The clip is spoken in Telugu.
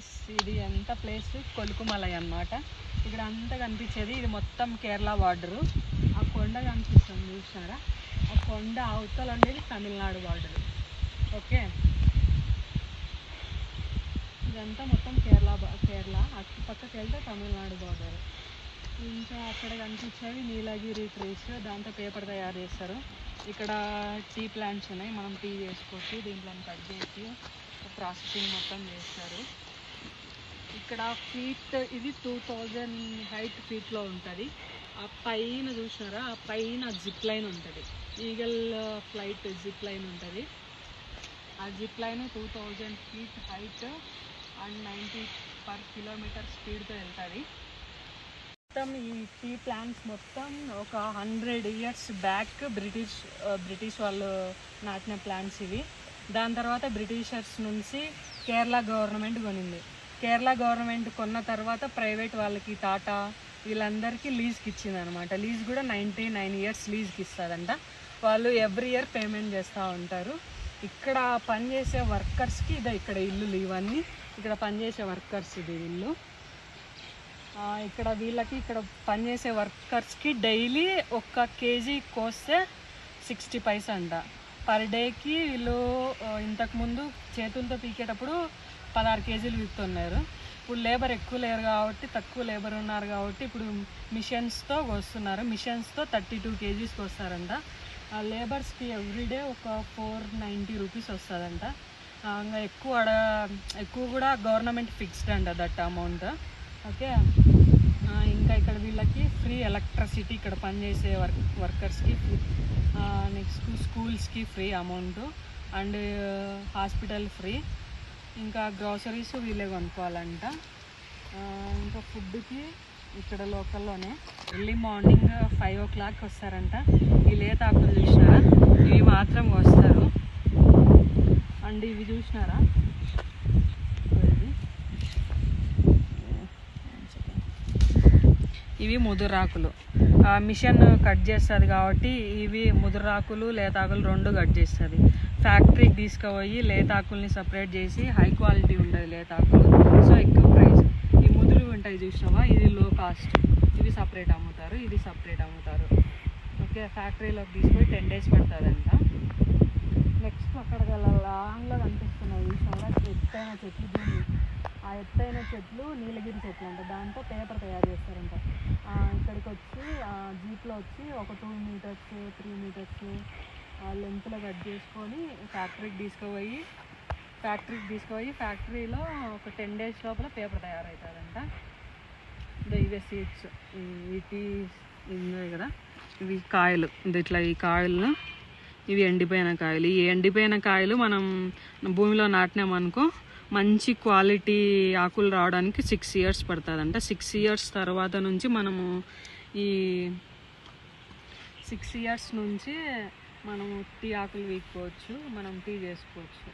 గైస్ ఇది ఎంత ప్లేస్? కొలుకుమలై అన్నమాట. ఇక్కడ అంతా కనిపించేది ఇది మొత్తం కేరళ బార్డరు. ఆ కొండ కనిపిస్తుంది చూసారా? ఆ కొండ అవతల ఉండేది తమిళనాడు బార్డరు. ఓకే? ఇదంతా మొత్తం కేరళ కేరళ. అటు పక్కకి వెళ్తే తమిళనాడు బార్డర్. ఇంకా అక్కడ కనిపించేవి నీలగిరి ట్రీస్ దాంతో పేపర్ తయారు చేస్తారు. ఇక్కడ టీ ప్లాంట్స్ ఉన్నాయి. మనం టీ చేసుకోవచ్చు. దీంట్లో కట్ చేసి ప్రాసెసింగ్ మొత్తం చేస్తారు. ఇక్కడ ఫీట్ ఇది టూ థౌజండ్ హైట్ ఫీట్లో ఉంటుంది. ఆ పైన చూసినారా? ఆ పైన జిప్ లైన్ ఉంటుంది. ఈగల్ ఫ్లైట్ జిప్ లైన్ ఉంటుంది. ఆ zip line two thousand feet height and ninety per kilometre స్పీడ్తో వెళ్తుంది. మొత్తం ఈ టీ ప్లాంట్స్ మొత్తం ఒక hundred years back British British వాళ్ళు నాటిన ప్లాంట్స్ ఇవి. దాని తర్వాత బ్రిటిషర్స్ నుంచి కేరళ గవర్నమెంట్ కొనింది. కేరళ గవర్నమెంట్ కొన్న తర్వాత ప్రైవేట్ వాళ్ళకి టాటా వీళ్ళందరికీ లీజ్కి ఇచ్చింది అనమాట లీజ్ కూడా నైంటీ నైన్ ఇయర్స్ లీజ్కి ఇస్తుందంట. వాళ్ళు ఎవ్రీ ఇయర్ పేమెంట్ చేస్తూ ఉంటారు. ఇక్కడ పనిచేసే వర్కర్స్కి ఇదే ఇక్కడ ఇల్లులు ఇవన్నీ. ఇక్కడ పనిచేసే వర్కర్స్ ఇది ఇల్లు. ఇక్కడ వీళ్ళకి ఇక్కడ పనిచేసే వర్కర్స్కి డైలీ ఒక్క కేజీ కోస్తే సిక్స్టీ పైసా అంట. పర్ డేకి వీళ్ళు ఇంతకుముందు చేతులతో పీకేటప్పుడు పదహారు కేజీలు విప్తున్నారు ఇప్పుడు లేబర్ ఎక్కువ లేరు కాబట్టి తక్కువ లేబర్ ఉన్నారు కాబట్టి ఇప్పుడు మిషన్స్తో వస్తున్నారు. మిషన్స్తో థర్టీ టూ కేజీస్కి వస్తారంట. ఆ లేబర్స్కి ఎవ్రీడే ఒక ఫోర్ నైంటీ రూపీస్ వస్తుందంట. ఇంకా ఎక్కువ అడ ఎక్కువ కూడా గవర్నమెంట్ ఫిక్స్డ్ అంట దట్ అమౌంట్. ఓకే? ఇంకా ఇక్కడ వీళ్ళకి ఫ్రీ ఎలక్ట్రిసిటీ ఇక్కడ పనిచేసే వర్క్ వర్కర్స్కి నెక్స్ట్ స్కూల్స్కి free amount. And hospital free. ఇంకా గ్రాసరీస్ వీళ్ళే కొనుక్కోవాలంట. ఇంకా ఫుడ్కి ఇక్కడ లోకల్లోనే early morning five o'clock వస్తారంట. ఈ లేత ఆకులు చూసినారా? ఇవి మాత్రం వస్తారు అండ్ ఇవి చూసినారా ఇవి ఇవి ముదురాకులు. ఆ మిషన్ కట్ చేస్తుంది కాబట్టి ఇవి ముదురాకులు లేతాకులు రెండు కట్ చేస్తుంది. ఫ్యాక్టరీకి తీసుకుపోయి లేతాకుల్ని సపరేట్ చేసి హై క్వాలిటీ ఉండదు లేతాకులు. సో ఎక్కువ ప్రైస్. ఈ ముదురు ఉంటాయి చూసినావా? ఇది లో కాస్ట్ ఇవి సపరేట్ అమ్ముతారు ఇది సపరేట్ అమ్ముతారు. ఓకే ఫ్యాక్టరీలోకి తీసుకొని టెన్ డేస్ పెడతారంట నెక్స్ట్ అక్కడ లాంగ్లో కనిపిస్తున్నాయి చూసినారా ఎత్తైన చెట్లు ఆ ఎత్తైన చెట్లు నీలగిరి చెట్లు అంట. దాంతో పేపర్ తయారు చేస్తారంట. ఇక్కడికి వచ్చి జీప్లో వచ్చి ఒక టూ మీటర్స్ త్రీ మీటర్స్ లెంత్లో కట్ చేసుకొని ఫ్యాక్టరీకి తీసుకుపోయి ఫ్యాక్టరీకి తీసుకుపోయి ఫ్యాక్టరీలో ఒక టెన్ డేస్ లోపల పేపర్ తయారవుతుందంట ఇవే సీడ్స్. వీటి ఉన్నాయి కదా ఇవి కాయలు. ఇట్లా ఈ కాయలను ఇవి ఎండిపోయిన కాయలు. ఈ ఎండిపోయిన కాయలు మనం భూమిలో నాటినామనుకో మంచి క్వాలిటీ ఆకులు రావడానికి సిక్స్ ఇయర్స్ పడుతుందంట. సిక్స్ ఇయర్స్ తర్వాత నుంచి మనము ఈ సిక్స్ ఇయర్స్ నుంచి మనము టీ ఆకులు వీక్కోవచ్చు మనం టీ చేసుకోవచ్చు.